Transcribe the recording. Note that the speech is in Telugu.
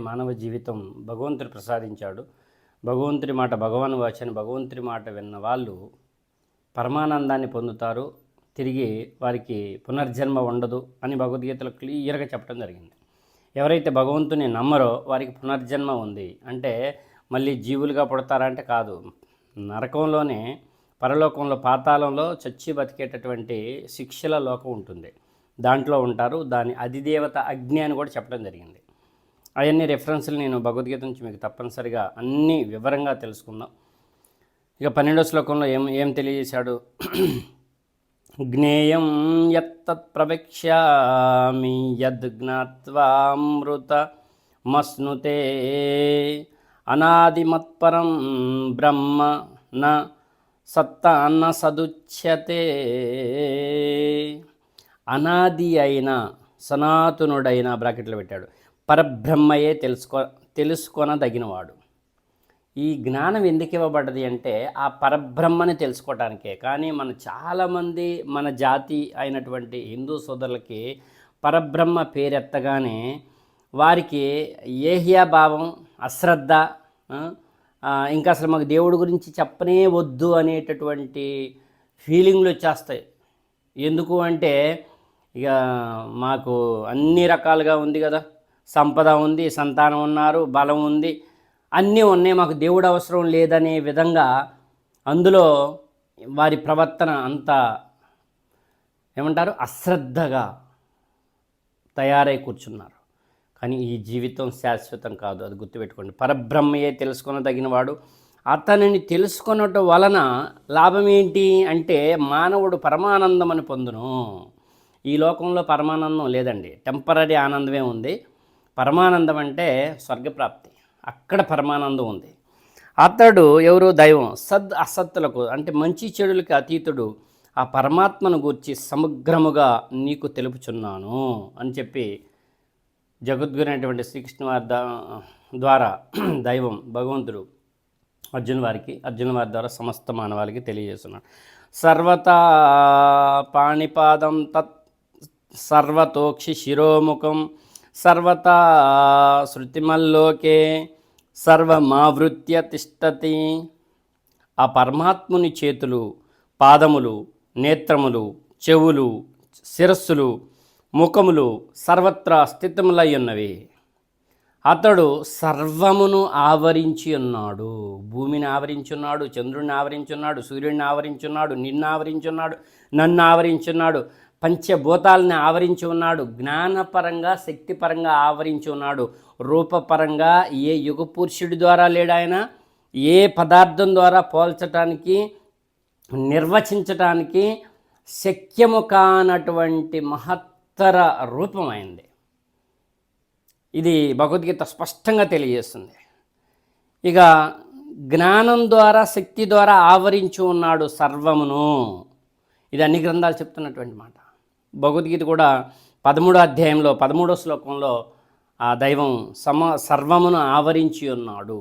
మానవ జీవితం భగవంతుడు ప్రసాదించాడు. భగవంతుడి మాట భగవాన్ వాచని భగవంతుడి మాట విన్న వాళ్ళు పరమానందాన్ని పొందుతారు. తిరిగి వారికి పునర్జన్మ ఉండదు అని భగవద్గీతలో క్లియర్గా చెప్పడం జరిగింది. ఎవరైతే భగవంతుని నమ్మరో వారికి పునర్జన్మ ఉంది అంటే మళ్ళీ జీవులుగా పుడతారంటే కాదు. నరకంలోనే పరలోకంలో పాతాళంలో చచ్చి బతికేటటువంటి శిక్షల లోకం ఉంటుంది. దాంట్లో ఉంటారు. దాని అధిదేవత అగ్ని అని కూడా చెప్పడం జరిగింది. అవన్నీ రెఫరెన్స్లు నేను భగవద్గీత నుంచి మీకు తప్పనిసరిగా అన్ని వివరంగా తెలుసుకుందాం. ఇక పన్నెండో శ్లోకంలో ఏం ఏం తెలియజేశాడు? జ్ఞేయం యత్తత్ ప్రవక్ష్యామి యద్ మస్నుతే అనాదిమత్పరం బ్రహ్మ న సత్తాన్న సదుచ్యతే. అనాది అయిన సనాతనుడైన బ్రాకెట్లో పెట్టాడు. పరబ్రహ్మయే తెలుసుకో తెలుసుకొనదగినవాడు. ఈ జ్ఞానం ఎందుకు ఇవ్వబడ్డది అంటే ఆ పరబ్రహ్మని తెలుసుకోవటానికే కానీ మన చాలామంది మన జాతి అయినటువంటి హిందూ సోదరులకి పరబ్రహ్మ పేరెత్తగానే వారికి ఏహియా భావం అశ్రద్ధ ఇంకా అసలు మాకు దేవుడి గురించి చెప్పనే వద్దు అనేటటువంటి ఫీలింగ్లు వచ్చేస్తాయి. ఎందుకు అంటే ఇక మాకు అన్ని రకాలుగా ఉంది కదా. సంపద ఉంది సంతానం ఉన్నారు బలం ఉంది. అన్నీ ఉన్నాయి. మాకు దేవుడు అవసరం లేదనే విధంగా అందులో వారి ప్రవర్తన అంత ఏమంటారు? అశ్రద్ధగా తయారై కూర్చున్నారు. కానీ ఈ జీవితం శాశ్వతం కాదు. అది గుర్తుపెట్టుకోండి. పరబ్రహ్మయే తెలుసుకొనదగినవాడు. అతనిని తెలుసుకున్నటం వలన లాభం ఏంటి అంటే మానవుడు పరమానందం అని పొందును. ఈ లోకంలో పరమానందం లేదండి. టెంపరీ ఆనందమే ఉంది. పరమానందం అంటే స్వర్గప్రాప్తి. అక్కడ పరమానందం ఉంది. అతడు ఎవరు? దైవం. సద్ అసత్తులకు అంటే మంచి చెడులకి అతీతుడు. ఆ పరమాత్మను గూర్చి సమగ్రముగా నీకు తెలుపుచున్నాను అని చెప్పి జగద్గురు అయినటువంటి శ్రీకృష్ణ వారి దా- ద్వారా దైవం భగవంతుడు అర్జున్ వారికి అర్జున్ వారి ద్వారా సమస్త మానవాళికి తెలియజేస్తున్నాడు. సర్వతా పాణిపాదం తత్ సర్వతోక్షి శిరోముఖం సర్వతా శృతిమల్లోకే సర్వమావృత్య తిష్టతి. ఆ పరమాత్ముని చేతులు పాదములు నేత్రములు చెవులు శిరస్సులు ముఖములు సర్వత్రా స్థితములై ఉన్నవి అతడు సర్వమును ఆవరించి ఉన్నాడు భూమిని ఆవరించున్నాడు చంద్రుడిని ఆవరించున్నాడు సూర్యుడిని ఆవరించున్నాడు నిన్ను ఆవరించున్నాడు నన్ను ఆవరించున్నాడు. పంచభూతాలని ఆవరించి ఉన్నాడు. జ్ఞానపరంగా శక్తిపరంగా ఆవరించి ఉన్నాడు. రూపపరంగా ఏ యుగ పురుషుడి ద్వారా లేడు ఆయన. ఏ పదార్థం ద్వారా పోల్చటానికి నిర్వచించటానికి శక్యము కానటువంటి మహత్తర రూపమైంది ఇది భగవద్గీత స్పష్టంగా తెలియజేస్తుంది. ఇక జ్ఞానం ద్వారా శక్తి ద్వారా ఆవరించి ఉన్నాడు సర్వమును. ఇది అన్ని గ్రంథాలు చెప్తున్నటువంటి మాట. భగవద్గీత కూడా పదమూడో అధ్యాయంలో పదమూడో శ్లోకంలో ఆ దైవం సమ సర్వమును ఆవరించి ఉన్నాడు.